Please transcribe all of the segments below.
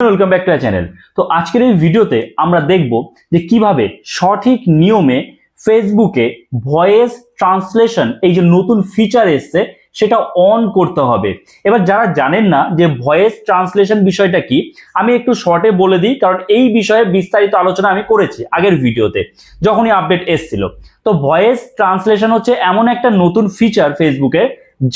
Welcome back to channel তো আজকের এই ভিডিওতে আমরা দেখব যে কীভাবে সঠিক নিয়মে ফেসবুকে ভয়েস ট্রান্সলেশন এই যে নতুন ফিচার এসছে, সেটা অন করতে হবে। এবার যারা জানেন না যে ভয়েস ট্রান্সলেশন বিষয়টা কি, আমি একটু শর্টে বলে দিই, কারণ এই বিষয়ে বিস্তারিত আলোচনা আমি করেছি আগের ভিডিওতে, যখনই আপডেট এসছিল। তো ভয়েস ট্রান্সলেশন হচ্ছে এমন একটা নতুন ফিচার ফেসবুকে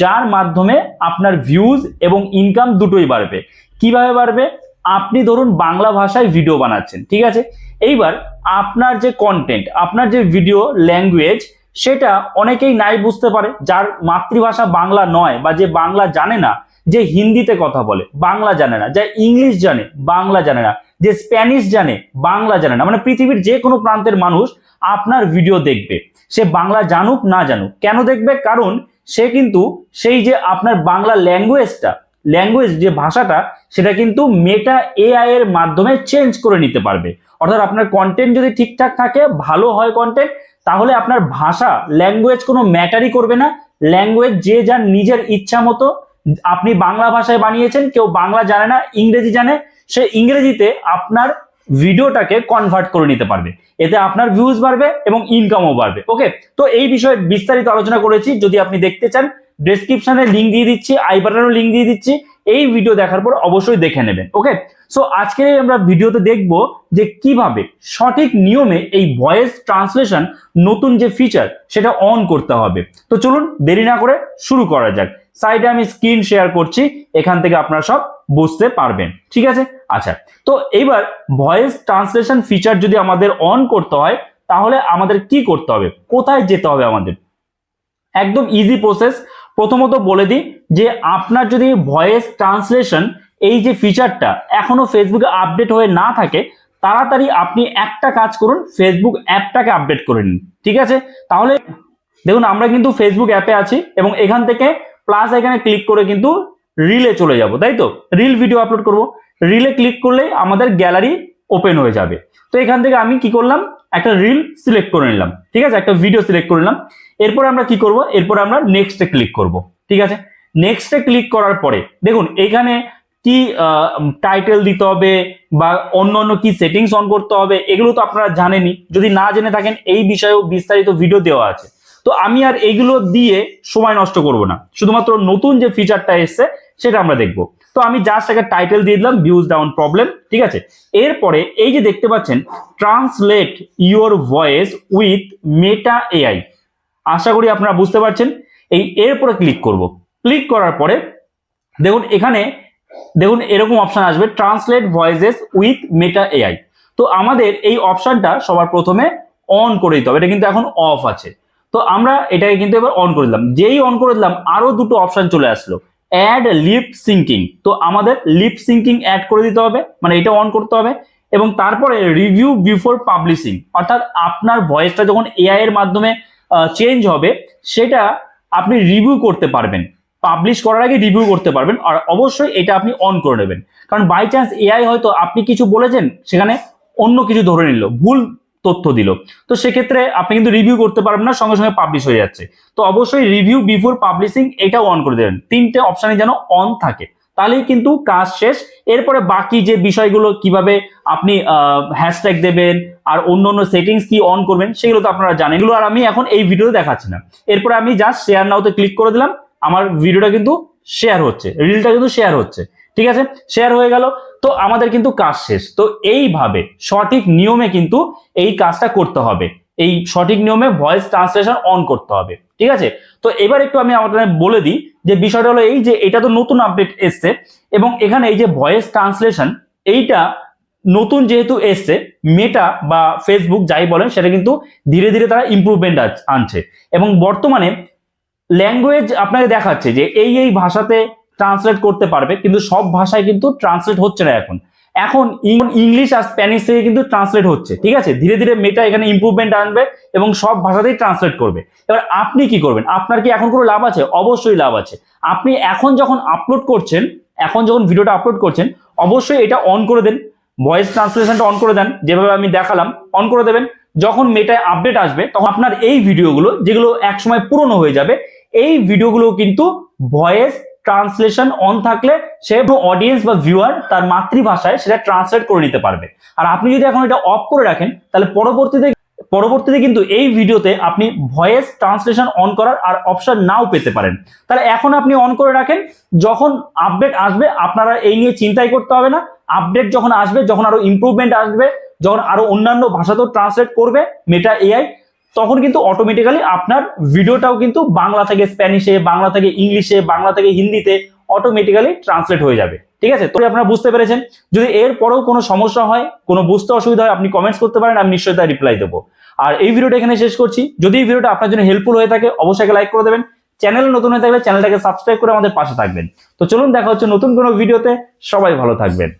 যার মাধ্যমে আপনার ভিউজ এবং ইনকাম দুটোই বাড়বে। কীভাবে বাড়বে? আপনি ধরুন বাংলা ভাষায় ভিডিও বানাচ্ছেন, ঠিক আছে? এইবার আপনার যে কন্টেন্ট আপনার যে ভিডিও ল্যাঙ্গুয়েজ সেটা অনেকেই নাই বুঝতে পারে, যার মাতৃভাষা বাংলা নয় বা যে বাংলা জানে না, যে হিন্দিতে কথা বলে, বাংলা জানে না, যে ইংলিশ জানে, বাংলা জানে না, যে স্প্যানিশ জানে, বাংলা জানে না। মানে পৃথিবীর যে কোনো প্রান্তের মানুষ আপনার ভিডিও দেখবে। সে বাংলা জানুক, না জানুক। কেন দেখবে? কারণ সে কিন্তু সেই যে আপনার বাংলা ল্যাঙ্গুয়েজটা ল্যাঙ্গুয়েজ যে ভাষাটা, সেটা কিন্তু মেটা এআই এর মাধ্যমে চেঞ্জ করে নিতে পারবে। অর্থাৎ আপনার কন্টেন্ট যদি ঠিকঠাক থাকে, ভালো হয় কন্টেন্ট তাহলে আপনার ভাষা ল্যাঙ্গুয়েজ কোনো ম্যাটারই করবে না। ল্যাঙ্গুয়েজ যে যার নিজের ইচ্ছা মতো, আপনি বাংলা ভাষায় বানিয়েছেন, কেউ বাংলা জানে না, ইংরেজি জানে, সে ইংরেজিতে আপনার ভিডিওটাকে কনভার্ট করে নিতে পারবে। এতে আপনার ভিউজ বাড়বে এবং ইনকামও বাড়বে। ওকে তো এই বিষয়ে বিস্তারিত আলোচনা করেছি। যদি আপনি দেখতে চান ডেসক্রিপশনে লিঙ্ক দিয়ে দিচ্ছি আই বাটনেও লিঙ্ক দিয়ে দিচ্ছি, এই ভিডিও দেখার পর অবশ্যই দেখে নেবেন ওকে সো আজকে আমরা ভিডিওতে দেখব যে কীভাবে সঠিক নিয়মে এই ভয়েস ট্রান্সলেশন নতুন যে ফিচার সেটা অন করতে হবে। তো চলুন দেরি না করে শুরু করা যাক। সাইডে আমি স্ক্রিন শেয়ার করছি, এখান থেকে আপনারা সব বুঝতে পারবেন, ঠিক আছে? আচ্ছা তো এবার ভয়েস ট্রান্সলেশন ফিচার যদি আমাদের অন করতে হয়, তাহলে আমাদের কি করতে হবে? কোথায় যেতে হবে আমাদের? একদম ইজি প্রসেস প্রথমত বলে দিই যে আপনার যদি ভয়েস ট্রান্সলেশন এই যে ফিচারটা এখনও ফেসবুকে আপডেট হয়ে না থাকে, তাড়াতাড়ি আপনি একটা কাজ করুন ফেসবুক অ্যাপটাকে আপডেট করে নিন, ঠিক আছে? তাহলে দেখুন, আমরা কিন্তু ফেসবুক অ্যাপে আছি এবং এখান থেকে প্লাস এখানে ক্লিক করে কিন্তু রিলে চলে যাব, তাই তো? রিল ভিডিও আপলোড করব। রিলে ক্লিক করলে আমাদের গ্যালারি ওপেন হয়ে যাবে। তো এখান থেকে আমি কি করলাম? একটা রিল সিলেক্ট করে নিলাম। ঠিক আছে? একটা ভিডিও সিলেক্ট করে নিলাম। এরপর আমরা কি করব? এরপর আমরা নেক্সটে ক্লিক করব। ঠিক আছে? নেক্সটে ক্লিক করার পরে, দেখুন, এখানে কি টাইটেল দিতে হবে বা অন্য অন্য কি সেটিংস অন করতে হবে, এগুলো তো আপনারা জানেনই। যদি না জেনে থাকেন, এই বিষয়েও বিস্তারিত ভিডিও দেওয়া আছে। তো আমি আর এইগুলো দিয়ে সময় নষ্ট করব না। শুধুমাত্র নতুন যে ফিচারটা এসছে, সেটা আমরা দেখব। তো আমি জাস্ট একটা টাইটেল দিয়ে দিলাম ভিউজ ডাউন প্রবলেম ঠিক আছে? এরপরে এই যে দেখতে পাচ্ছেন translate your voice with Meta AI আশা করি আপনারা বুঝতে পারছেন। এই এরপরে ক্লিক করব। ক্লিক করার পরে, দেখুন এখানে, দেখুন এরকম অপশন আসবে translate voices with Meta AI তো আমাদের এই অপশানটা সবার প্রথমে অন করে দিতে হবে। এটা কিন্তু এখন অফ আছে। তো আমরা এটাকে কিন্তু এবার অন করে দিলাম। যেই অন করে দিলাম আরও দুটো অপশান চলে আসলো। অ্যাড লিপ সিঙ্কিং তো আমাদের লিপ সিঙ্কিং অ্যাড করে দিতে হবে মানে এটা অন করতে হবে, এবং তারপরে রিভিউ বিফোর পাবলিশিং অর্থাৎ আপনার ভয়েসটা যখন এআই এর মাধ্যমে চেঞ্জ হবে, সেটা আপনি রিভিউ করতে পারবেন। পাবলিশ করার আগে রিভিউ করতে পারবেন, আর অবশ্যই এটা আপনি অন করে নেবেন। কারণ বাই চান্স এআই হয়তো আপনি কিছু বলেছেন, সেখানে অন্য কিছু ধরে নিল। ভুল তথ্য দিল। তো সেক্ষেত্রে আপনি কিন্তু রিভিউ করতে পারবেন না, সঙ্গে সঙ্গে পাবলিশ হয়ে যাচ্ছে। তো অবশ্যই রিভিউ বিফোর পাবলিশিং এটাও অন করে দেবেন। তিনটে অপশানে যেন অন থাকে। তাহলেই কিন্তু কাজ শেষ। এরপরে বাকি যে বিষয়গুলো কীভাবে আপনি হ্যাশট্যাগ দেবেন আর অন্য অন্য সেটিংস কি অন করবেন, সেগুলো তো আপনারা জানেন। এগুলো আর আমি এখন এই ভিডিওতে দেখাচ্ছি না। এরপরে আমি জাস্ট শেয়ার নাওতে ক্লিক করে দিলাম। আমার ভিডিওটা কিন্তু শেয়ার হচ্ছে। রিলটা কিন্তু শেয়ার হচ্ছে। ঠিক আছে? শেয়ার হয়ে গেল। তো আমাদের কিন্তু কাজ শেষ। তো এইভাবে সঠিক নিয়মে কিন্তু এই কাজটা করতে হবে। এই সঠিক নিয়মে ভয়েস ট্রান্সলেশন অন করতে হবে। ঠিক আছে? তো এবার একটু আমি আপনাদের বলে দিই যে বিষয়টা হলো এই যে এটা তো নতুন আপডেট এসছে এবং এখানে এই যে ভয়েস ট্রান্সলেশন এইটা নতুন যেহেতু এসছে মেটা বা ফেসবুক যাই বলেন, সেটা কিন্তু ধীরে ধীরে তারা ইম্প্রুভমেন্ট আনছে। এবং বর্তমানে ল্যাঙ্গুয়েজ আপনাকে দেখাচ্ছে যে এই এই ভাষাতে ট্রান্সলেট করতে পারবে, কিন্তু সব ভাষায় কিন্তু ট্রান্সলেট হচ্ছে না এখন। এখন ইংলিশ আর স্প্যানিশ থেকে কিন্তু ট্রান্সলেট হচ্ছে, ঠিক আছে? ধীরে ধীরে মেটা এখানে ইম্প্রুভমেন্ট আনবে এবং সব ভাষাতেই ট্রান্সলেট করবে। এবার আপনি কি করবেন? আপনার কি এখন কোনো লাভ আছে? অবশ্যই লাভ আছে। আপনি এখন যখন আপলোড করছেন, এখন যখন ভিডিওটা আপলোড করছেন, অবশ্যই এটা অন করে দেন। ভয়েস ট্রান্সলেশনটা অন করে দেন, যেভাবে আমি দেখালাম অন করে দেবেন। যখন মেটায় আপডেট আসবে, তখন আপনার এই ভিডিওগুলো যেগুলো একসময় পুরনো হয়ে যাবে, এই ভিডিওগুলো কিন্তু ভয়েস ট্রান্সলেশন অন থাকলে সে অডিয়েন্স বা ভিউয়ার তার মাতৃভাষায় সেটা ট্রান্সলেট করে নিতে পারবে। আর আপনি যদি এখন এটা অফ করে রাখেন, তাহলে পরবর্তীতে পরবর্তীতে কিন্তু এই ভিডিওতে আপনি ভয়েস ট্রান্সলেশন অন করার আর অপশন নাও পেতে পারেন। তাহলে এখন আপনি অন করে রাখেন, যখন আপডেট আসবে, আপনারা এই নিয়ে চিন্তাই করতে হবে না। আপডেট যখন আসবে, যখন আরও ইমপ্রুভমেন্ট আসবে, যখন আরও অন্যান্য ভাষাতেও ট্রান্সলেট করবে মেটা এআই তখন কিন্তু অটোমেটিক্যালি আপনার ভিডিওটাও কিন্তু বাংলা থেকে স্প্যানিশে বাংলা থেকে ইংলিশে বাংলা থেকে হিন্দিতে অটোমেটিক্যালি ট্রান্সলেট হয়ে যাবে। ঠিক আছে? তো আপনারা বুঝতে পেরেছেন? যদি এর পরেও কোনো সমস্যা হয়, কোনো বুঝতে অসুবিধা হয়, আপনি কমেন্টস করতে পারেন, আমি নিশ্চয়ই তার রিপ্লাই দেবো। আর এই ভিডিওটা এখানে শেষ করছি। যদি এই ভিডিওটা আপনার জন্য হেল্পফুল হয়ে থাকে, অবশ্যই লাইক করে দেবেন। চ্যানেল নতুন হয়ে থাকলে চ্যানেলটাকে সাবস্ক্রাইব করে আমাদের পাশে থাকবেন। তো চলুন, দেখা হচ্ছে নতুন কোনো ভিডিওতে সবাই ভালো থাকবেন।